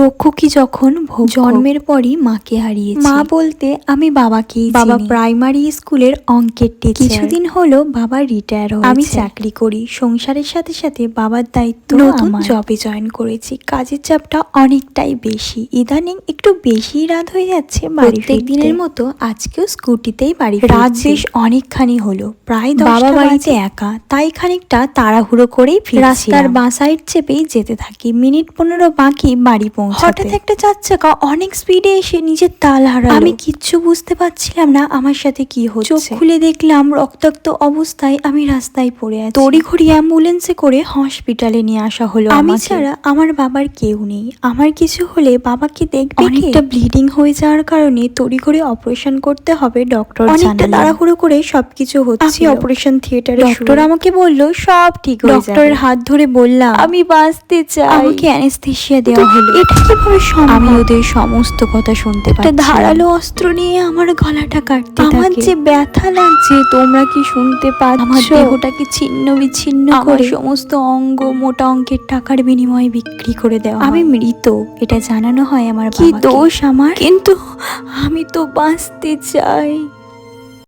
রক্ষকী যখন জন্মের পরই মাকে হারিয়েছে। মা বলতে আমি বাবাকেই বাবা প্রাইমারি স্কুলের অঙ্কের টিচার কিছুদিন হলো বাবা রিটায়ার আমি চাকরি করি সংসারের সাথে সাথে বাবার দায়িত্ব নতুন জবে জয়েন করেছি। কাজের চাপটা অনেকটাই বেশি। ইদানিং একটু বেশি রাত হয়ে যাচ্ছে প্রত্যেক দিনের মতো আজকেও স্কুটিতেই বাড়ি রাত বেশ অনেকখানি হলো। প্রায় বাবা বাড়িতে একা তাই খানিকটা তাড়াহুড়ো করেই ফিরে রাস্তার বাঁ সাইড চেপেই যেতে থাকি। মিনিট পনেরো বাকি বাড়ি পৌঁছাতে। হঠাৎ একটা চার চাকা অনেক স্পিডে এসে নিজের তাল হারালো। আমি কিচ্ছু বুঝতে পারছিলাম না আমার সাথে কি হচ্ছে। চোখ খুলে দেখলাম রক্তাক্ত অবস্থায় আমি রাস্তায় পড়ে আছি। তড়িঘড়ি অ্যাম্বুলেন্সে করে হসপিটালে নিয়ে আসা হলো আমি ছাড়া আমার বাবার কেউ নেই। আমার কিছু হলে বাবাকে দেখবে অনেকটা ব্লিডিং হয়ে যাওয়ার কারণে তড়িঘড়ি অপারেশন করতে হবে ডক্টর অনেকটা তাড়াহুড়ো করে সবকিছু হচ্ছে অপারেশন থিয়েটারে ডক্টর আমাকে বলল সব ঠিক হয়ে যাবে। ডক্টরের হাত ধরে বললাম আমি বাঁচতে চাই। আমাকে অ্যানেস্থেসিয়া দেওয়া হলো। কীভাবে সম্ভব আমি ওদের সমস্ত কথা শুনতে পাচ্ছি একটা ধারালো অস্ত্র নিয়ে আমার গলাটা কাটতে আমার যে ব্যথা লাগছে তোমরা কি শুনতে পাচ্ছ? আমার দেহটাকে ছিন্ন বিচ্ছিন্ন করে সমস্ত অঙ্গ মোটা অঙ্কের টাকার বিনিময়ে বিক্রি করে দেওয়া আমি মৃত এটা জানানো হয় আমার কি দোষ আমার? কিন্তু আমি তো বাঁচতে চাই।